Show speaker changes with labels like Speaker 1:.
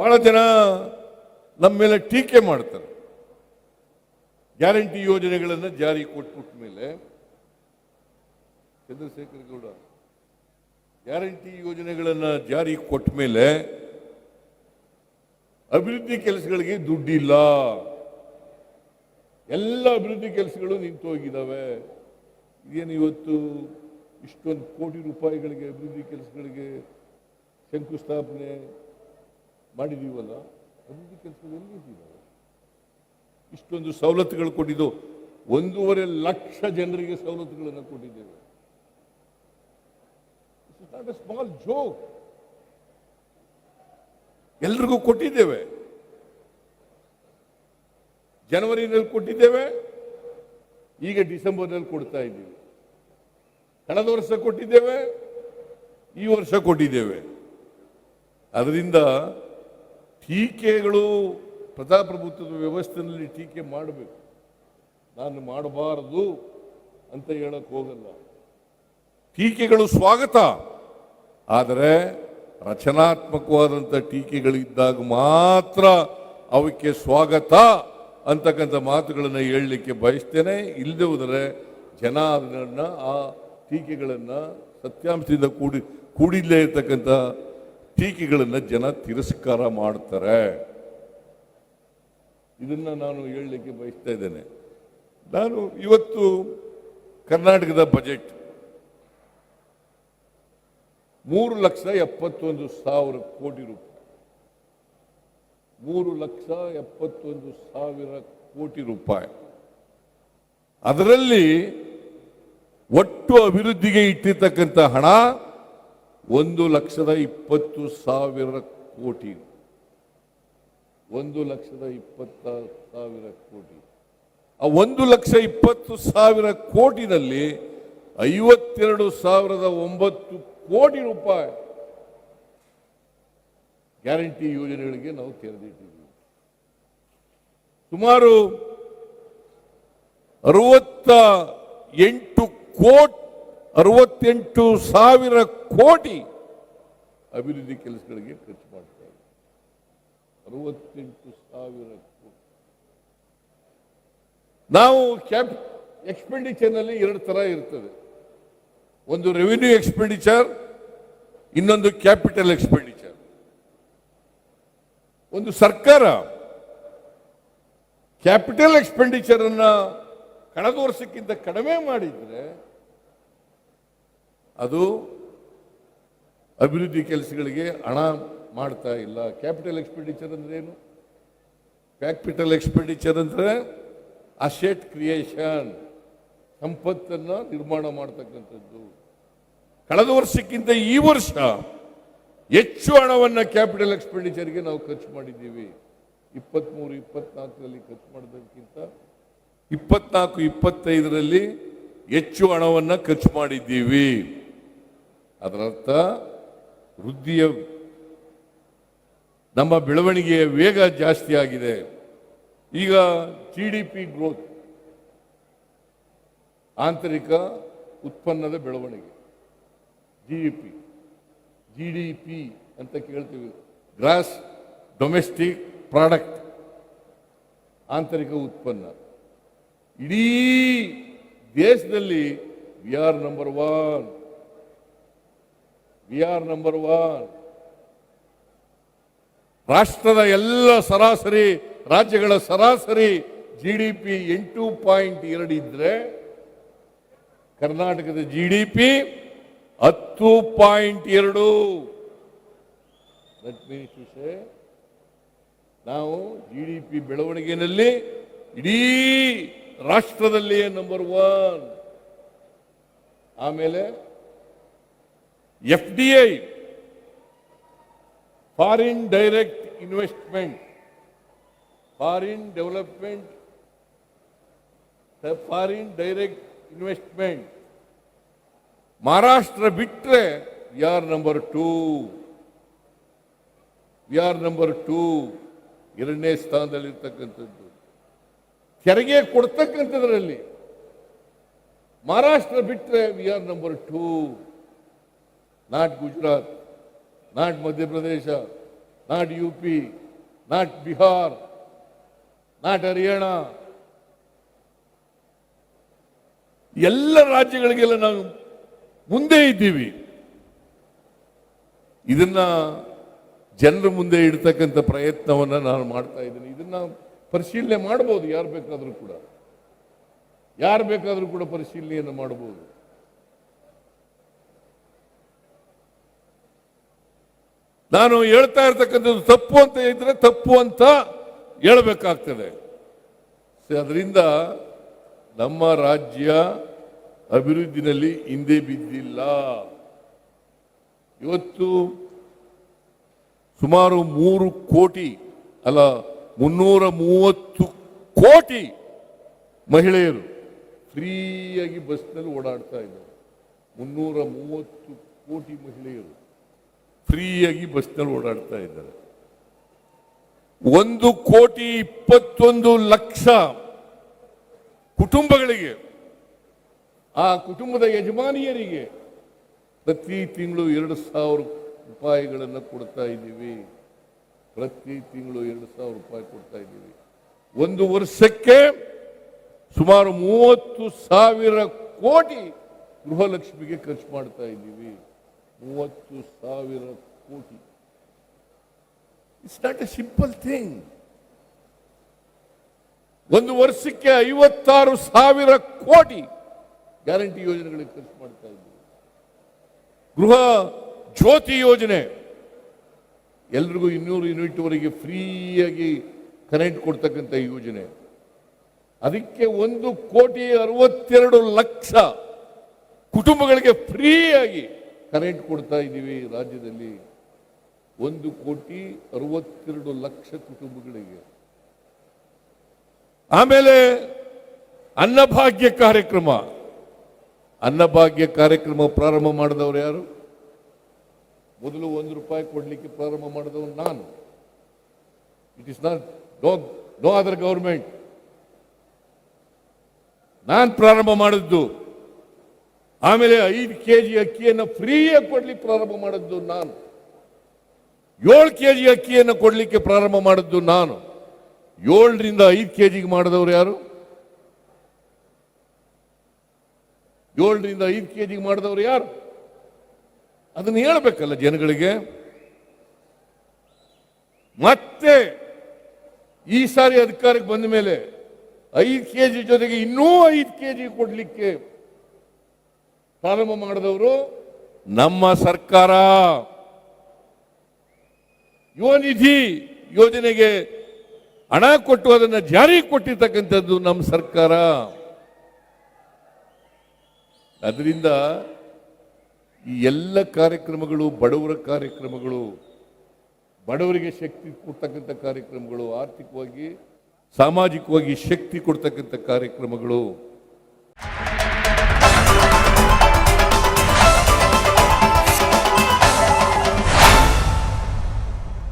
Speaker 1: ಬಹಳ ಜನ ನಮ್ಮ ಮೇಲೆ ಟೀಕೆ ಮಾಡ್ತಾರೆ. ಗ್ಯಾರಂಟಿ ಯೋಜನೆಗಳನ್ನು ಜಾರಿ ಕೊಟ್ಬಿಟ್ಟ ಮೇಲೆ ಚಂದ್ರಶೇಖರ್ ಗೌಡ, ಗ್ಯಾರಂಟಿ ಯೋಜನೆಗಳನ್ನು ಜಾರಿ ಕೊಟ್ಟ ಮೇಲೆ ಅಭಿವೃದ್ಧಿ ಕೆಲಸಗಳಿಗೆ ದುಡ್ಡಿಲ್ಲ. ಎಲ್ಲ ಅಭಿವೃದ್ಧಿ ಕೆಲಸಗಳು ನಿಂತು ಹೋಗಿದ್ದಾವೆ ಏನು ಇವತ್ತು ಇಷ್ಟೊಂದು ಕೋಟಿ ರೂಪಾಯಿಗಳಿಗೆ ಅಭಿವೃದ್ಧಿ ಕೆಲಸಗಳಿಗೆ ಶಂಕುಸ್ಥಾಪನೆ ಮಾಡಿದೀವಲ್ಲ ಅಭಿವೃದ್ಧಿ ಕೆಲಸಗಳು ಎಲ್ಲಿದ್ದಾವೆ ಇಷ್ಟೊಂದು ಸವಲತ್ತುಗಳು ಕೊಟ್ಟಿದ್ದು, ಒಂದೂವರೆ ಲಕ್ಷ ಜನರಿಗೆ ಸವಲತ್ತುಗಳನ್ನು ಕೊಟ್ಟಿದ್ದೇವೆ. ನಾಟ್ ಎ ಸ್ಮಾಲ್ ಜೋಕ್ ಎಲ್ರಿಗೂ ಕೊಟ್ಟಿದ್ದೇವೆ. ಜನವರಿನಲ್ಲಿ ಕೊಟ್ಟಿದ್ದೇವೆ, ಈಗ ಡಿಸೆಂಬರ್ನಲ್ಲಿ ಕೊಡ್ತಾ ಇದ್ದೀವಿ. ಕಳೆದ ವರ್ಷ ಕೊಟ್ಟಿದ್ದೇವೆ, ಈ ವರ್ಷ ಕೊಟ್ಟಿದ್ದೇವೆ. ಅದರಿಂದ ಟೀಕೆಗಳು ಪ್ರಜಾಪ್ರಭುತ್ವದ ವ್ಯವಸ್ಥೆಯಲ್ಲಿ ಟೀಕೆ ಮಾಡಬೇಕು. ನಾನು ಮಾಡಬಾರದು ಅಂತ ಹೇಳಕ್ಕೆ ಹೋಗಲ್ಲ. ಟೀಕೆಗಳು ಸ್ವಾಗತ. ಆದರೆ ರಚನಾತ್ಮಕವಾದಂಥ ಟೀಕೆಗಳಿದ್ದಾಗ ಮಾತ್ರ ಅವಕ್ಕೆ ಸ್ವಾಗತ ಅಂತಕ್ಕಂಥ ಮಾತುಗಳನ್ನು ಹೇಳಲಿಕ್ಕೆ ಬಯಸ್ತೇನೆ. ಇಲ್ಲದೆ ಹೋದರೆ ಜನ ಆ ಟೀಕೆಗಳನ್ನು ಸತ್ಯಾಂಶದಿಂದ ಕೂಡಿ ಕೂಡಿಲ್ಲೇ ಇರತಕ್ಕಂಥ ಟೀಕೆಗಳನ್ನು ಜನ ತಿರಸ್ಕಾರ ಮಾಡ್ತಾರೆ. ಇದನ್ನ ನಾನು ಹೇಳಲಿಕ್ಕೆ ಬಯಸ್ತಾ ಇದ್ದೇನೆ. ನಾನು ಇವತ್ತು ಕರ್ನಾಟಕದ ಬಜೆಟ್ ಮೂರು ಲಕ್ಷ ಎಪ್ಪತ್ತೊಂದು ಸಾವಿರ ಕೋಟಿ ರೂಪಾಯಿ. ಮೂರು ಲಕ್ಷ ಎಪ್ಪತ್ತೊಂದು ಸಾವಿರ ಕೋಟಿ ರೂಪಾಯಿ. ಅದರಲ್ಲಿ ಒಟ್ಟು ಅಭಿವೃದ್ಧಿಗೆ ಇಟ್ಟಿರ್ತಕ್ಕಂಥ ಹಣ ಒಂದು ಲಕ್ಷದ ಇಪ್ಪತ್ತು ಸಾವಿರ ಕೋಟಿ. ಒಂದು ಲಕ್ಷದ ಇಪ್ಪತ್ತ ಸಾವಿರ ಕೋಟಿ. ಆ ಒಂದು ಲಕ್ಷ ಇಪ್ಪತ್ತು ಸಾವಿರ ಕೋಟಿನಲ್ಲಿ ಐವತ್ತೆರಡು ಸಾವಿರದ ಒಂಬತ್ತು ಕೋಟಿ ರೂಪಾಯಿ ಗ್ಯಾರಂಟಿ ಯೋಜನೆಗಳಿಗೆ ನಾವು ತೆರೆದಿಟ್ಟಿದ್ದೀವಿ. ಸುಮಾರು ಅರವತ್ತ ಎಂಟು ಕೋಟ್ ಅರವತ್ತೆಂಟು ಸಾವಿರ ಕೋಟಿ ಅಭಿವೃದ್ಧಿ ಕೆಲಸಗಳಿಗೆ ಖರ್ಚು ಮಾಡ್ತಾ ಇದ್ದೀವಿ ಅರವತ್ತೆಂಟು ಸಾವಿರ ಕೋಟಿ. ನಾವು ಕ್ಯಾಪ್ ಎಕ್ಸ್ಪೆಂಡಿಚರ್ನಲ್ಲಿ ಎರಡು ಥರ ಇರ್ತದೆ. ಒಂದು ರೆವಿನ್ಯೂ ಎಕ್ಸ್ಪೆಂಡಿಚರ್ ಇನ್ನೊಂದು ಕ್ಯಾಪಿಟಲ್ ಎಕ್ಸ್ಪೆಂಡಿಚರ್ ಒಂದು ಸರ್ಕಾರ ಕ್ಯಾಪಿಟಲ್ ಎಕ್ಸ್ಪೆಂಡಿಚರನ್ನು ಕಳೆದ ವರ್ಷಕ್ಕಿಂತ ಕಡಿಮೆ ಮಾಡಿದ್ರೆ ಅದು ಅಭಿವೃದ್ಧಿ ಕೆಲಸಗಳಿಗೆ ಹಣ ಮಾಡ್ತಾ ಇಲ್ಲ. ಕ್ಯಾಪಿಟಲ್ ಎಕ್ಸ್ಪೆಂಡಿಚರ್ ಅಂದ್ರೆ ಏನು? ಕ್ಯಾಪಿಟಲ್ ಎಕ್ಸ್ಪೆಂಡಿಚರ್ ಅಂದ್ರೆ ಅಸೆಟ್ ಕ್ರಿಯೇಷನ್ ಸಂಪತ್ತನ್ನು ನಿರ್ಮಾಣ ಮಾಡ್ತಕ್ಕಂಥದ್ದು. ಕಳೆದ ವರ್ಷಕ್ಕಿಂತ ಈ ವರ್ಷ ಹೆಚ್ಚು ಹಣವನ್ನು ಕ್ಯಾಪಿಟಲ್ ಎಕ್ಸ್ಪೆಂಡಿಚರ್ಗೆ ನಾವು ಖರ್ಚು ಮಾಡಿದ್ದೀವಿ. ಇಪ್ಪತ್ತ್ಮೂರು ಇಪ್ಪತ್ನಾಲ್ಕರಲ್ಲಿ ಖರ್ಚು ಮಾಡೋದಕ್ಕಿಂತ ಇಪ್ಪತ್ನಾಲ್ಕು, ಇಪ್ಪತ್ತೈದರಲ್ಲಿ ಹೆಚ್ಚು ಹಣವನ್ನು ಖರ್ಚು ಮಾಡಿದ್ದೀವಿ. ಅದರರ್ಥ ವೃದ್ಧಿಯ ನಮ್ಮ ಬೆಳವಣಿಗೆಯ ವೇಗ ಜಾಸ್ತಿ ಆಗಿದೆ. ಈಗ ಜಿ ಡಿ ಪಿ ಗ್ರೋತ್ ಆಂತರಿಕ ಉತ್ಪನ್ನದ ಬೆಳವಣಿಗೆ G D P G D P ಅಂತ ಕೇಳ್ತೀವಿ. ಗ್ರಾಸ್ ಡೊಮೆಸ್ಟಿಕ್ ಪ್ರಾಡಕ್ಟ್ ಆಂತರಿಕ ಉತ್ಪನ್ನ. ಇಡೀ ದೇಶದಲ್ಲಿ we are number one we are number one ರಾಷ್ಟ್ರದ ಎಲ್ಲ ಸರಾಸರಿ ರಾಜ್ಯಗಳ ಸರಾಸರಿ ಜಿ ಡಿ ಪಿ ಎಂಟು ಪಾಯಿಂಟ್ ಎರಡು ಇದ್ರೆ ಕರ್ನಾಟಕದ ಜಿ ಡಿ ಪಿ ಹತ್ತು ಪಾಯಿಂಟ್ ಎರಡು. ನಾವು ಜಿ ಡಿ ಪಿ ಬೆಳವಣಿಗೆಯಲ್ಲಿ ಇಡೀ ರಾಷ್ಟ್ರದಲ್ಲಿಯೇ ನಂಬರ್ ಒನ್ ಆಮೇಲೆ F D I foreign direct investment, foreign development foreign direct investment. Maharashtra ಬಿಟ್ಟರೆ we R number two. We are number two ಎರಡನೇ ಸ್ಥಾನದಲ್ಲಿರ್ತಕ್ಕಂಥದ್ದು. ತೆರಿಗೆ ಕೊಡ್ತಕ್ಕಂಥದ್ರಲ್ಲಿ ಮಹಾರಾಷ್ಟ್ರ ಬಿಟ್ಟರೆ we are number two. Not Gujarat, not Madhya Pradesh, not U P not Bihar, not Haryana. ಎಲ್ಲ ರಾಜ್ಯಗಳಿಗೆಲ್ಲ ನಾವು ಮುಂದೆ ಇದ್ದೀವಿ. ಇದನ್ನ ಜನರ ಮುಂದೆ ಇಡ್ತಕ್ಕಂಥ ಪ್ರಯತ್ನವನ್ನ ನಾನು ಮಾಡ್ತಾ ಇದ್ದೀನಿ. ಇದನ್ನ ಪರಿಶೀಲನೆ ಮಾಡಬಹುದು ಯಾರು ಬೇಕಾದರೂ ಕೂಡ. ಯಾರು ಬೇಕಾದರೂ ಕೂಡ ಪರಿಶೀಲನೆಯನ್ನು ಮಾಡಬಹುದು ನಾನು ಹೇಳ್ತಾ ಇರ್ತಕ್ಕಂಥದ್ದು ತಪ್ಪು ಅಂತ ಇದ್ರೆ ತಪ್ಪು ಅಂತ ಹೇಳಬೇಕಾಗ್ತದೆ. ಅದರಿಂದ ನಮ್ಮ ರಾಜ್ಯ ಅಭಿವೃದ್ಧಿನಲ್ಲಿ ಹಿಂದೆ ಬಿದ್ದಿಲ್ಲ. ಇವತ್ತು ಸುಮಾರು ಮೂರು ಕೋಟಿ, ಅಲ್ಲ, ಮುನ್ನೂರ ಮೂವತ್ತು ಕೋಟಿ ಮಹಿಳೆಯರು ಫ್ರೀಯಾಗಿ ಬಸ್ನಲ್ಲಿ ಓಡಾಡ್ತಾ ಇದ್ದಾರೆ. ಮುನ್ನೂರ ಮೂವತ್ತು ಕೋಟಿ ಮಹಿಳೆಯರು. ಫ್ರೀಯಾಗಿ ಬಸ್ನಲ್ಲಿ ಓಡಾಡ್ತಾ ಇದ್ದಾರೆ. ಒಂದು ಕೋಟಿ ಇಪ್ಪತ್ತೊಂದು ಲಕ್ಷ ಕುಟುಂಬಗಳಿಗೆ, ಆ ಕುಟುಂಬದ ಯಜಮಾನಿಯರಿಗೆ ಪ್ರತಿ ತಿಂಗಳು ಎರಡು ಸಾವಿರ ರೂಪಾಯಿಗಳನ್ನು ಕೊಡ್ತಾ ಇದ್ದೀವಿ. ಪ್ರತಿ ತಿಂಗಳು ಎರಡು ಸಾವಿರ ರೂಪಾಯಿ ಕೊಡ್ತಾ ಇದ್ದೀವಿ. ಒಂದು ವರ್ಷಕ್ಕೆ ಸುಮಾರು ಮೂವತ್ತು ಸಾವಿರ ಕೋಟಿ ಗೃಹಲಕ್ಷ್ಮಿಗೆ ಖರ್ಚು ಮಾಡ್ತಾ ಇದ್ದೀವಿ. ಮೂವತ್ತು ಸಾವಿರ ಕೋಟಿ. It's not a simple thing ಒಂದು ವರ್ಷಕ್ಕೆ ಐವತ್ತಾರು ಸಾವಿರ ಕೋಟಿ ಗ್ಯಾರಂಟಿ ಯೋಜನೆಗಳಿಗೆ ಖರ್ಚು ಮಾಡ್ತಾ ಇದ್ದೀವಿ. ಗೃಹ ಜ್ಯೋತಿ ಯೋಜನೆ. ಎಲ್ರಿಗೂ ಇನ್ನೂರು ಯೂನಿಟ್ವರೆಗೆ ಫ್ರೀಯಾಗಿ ಕರೆಂಟ್ ಕೊಡ್ತಕ್ಕಂಥ ಯೋಜನೆ. ಅದಕ್ಕೆ ಒಂದು ಕೋಟಿ ಅರವತ್ತೆರಡು ಲಕ್ಷ ಕುಟುಂಬಗಳಿಗೆ ಫ್ರೀಯಾಗಿ ಕರೆಂಟ್ ಕೊಡ್ತಾ ಇದ್ದೀವಿ ರಾಜ್ಯದಲ್ಲಿ ಒಂದು ಕೋಟಿ ಅರವತ್ತೆರಡು ಲಕ್ಷ ಕುಟುಂಬಗಳಿಗೆ. ಆಮೇಲೆ ಅನ್ನಭಾಗ್ಯ ಕಾರ್ಯಕ್ರಮ. ಅನ್ನಭಾಗ್ಯ ಕಾರ್ಯಕ್ರಮ ಪ್ರಾರಂಭ ಮಾಡಿದವರು ಯಾರು? ಮೊದಲು ಒಂದು ರೂಪಾಯಿ ಕೊಡ್ಲಿಕ್ಕೆ ಪ್ರಾರಂಭ ಮಾಡಿದವನು ನಾನು. It is not no no other government ನಾನು ಪ್ರಾರಂಭ ಮಾಡಿದ್ದು ಆಮೇಲೆ ಐದು ಕೆ ಜಿ ಅಕ್ಕಿಯನ್ನು ಫ್ರೀಯಾಗಿ ಕೊಡ್ಲಿಕ್ಕೆ ಪ್ರಾರಂಭ ಮಾಡಿದ್ದು ನಾನು. ಏಳು ಕೆ ಜಿ ಅಕ್ಕಿಯನ್ನು ಕೊಡಲಿಕ್ಕೆ ಪ್ರಾರಂಭ ಮಾಡಿದ್ದು ನಾನು. ಏಳರಿಂದ ಐದು ಕೆ ಜಿಗೆ ಮಾಡಿದವರು ಯಾರು? ಏಳರಿಂದ ಐದು ಕೆ ಜಿಗೆ ಮಾಡಿದವರು ಯಾರು? ಅದನ್ನು ಹೇಳ್ಬೇಕಲ್ಲ ಜನಗಳಿಗೆ. ಮತ್ತೆ ಈ ಸಾರಿ ಅಧಿಕಾರಕ್ಕೆ ಬಂದ ಮೇಲೆ ಐದು ಕೆ ಜಿ ಜೊತೆಗೆ ಇನ್ನೂ ಐದು ಕೆ ಜಿ ಕೊಡ್ಲಿಕ್ಕೆ ಪ್ರಾರಂಭ ಮಾಡಿದವರು ನಮ್ಮ ಸರ್ಕಾರ. ಯುವ ನಿಧಿ ಯೋಜನೆಗೆ ಹಣ ಕೊಟ್ಟು ಅದನ್ನು ಜಾರಿಗೆ ಕೊಟ್ಟಿರ್ತಕ್ಕಂಥದ್ದು ನಮ್ಮ ಸರ್ಕಾರ. ಅದರಿಂದ ಈ ಎಲ್ಲ ಕಾರ್ಯಕ್ರಮಗಳು, ಬಡವರ ಕಾರ್ಯಕ್ರಮಗಳು, ಬಡವರಿಗೆ ಶಕ್ತಿ ಕೊಡ್ತಕ್ಕಂಥ ಕಾರ್ಯಕ್ರಮಗಳು, ಆರ್ಥಿಕವಾಗಿ, ಸಾಮಾಜಿಕವಾಗಿ ಶಕ್ತಿ ಕೊಡ್ತಕ್ಕಂಥ ಕಾರ್ಯಕ್ರಮಗಳು.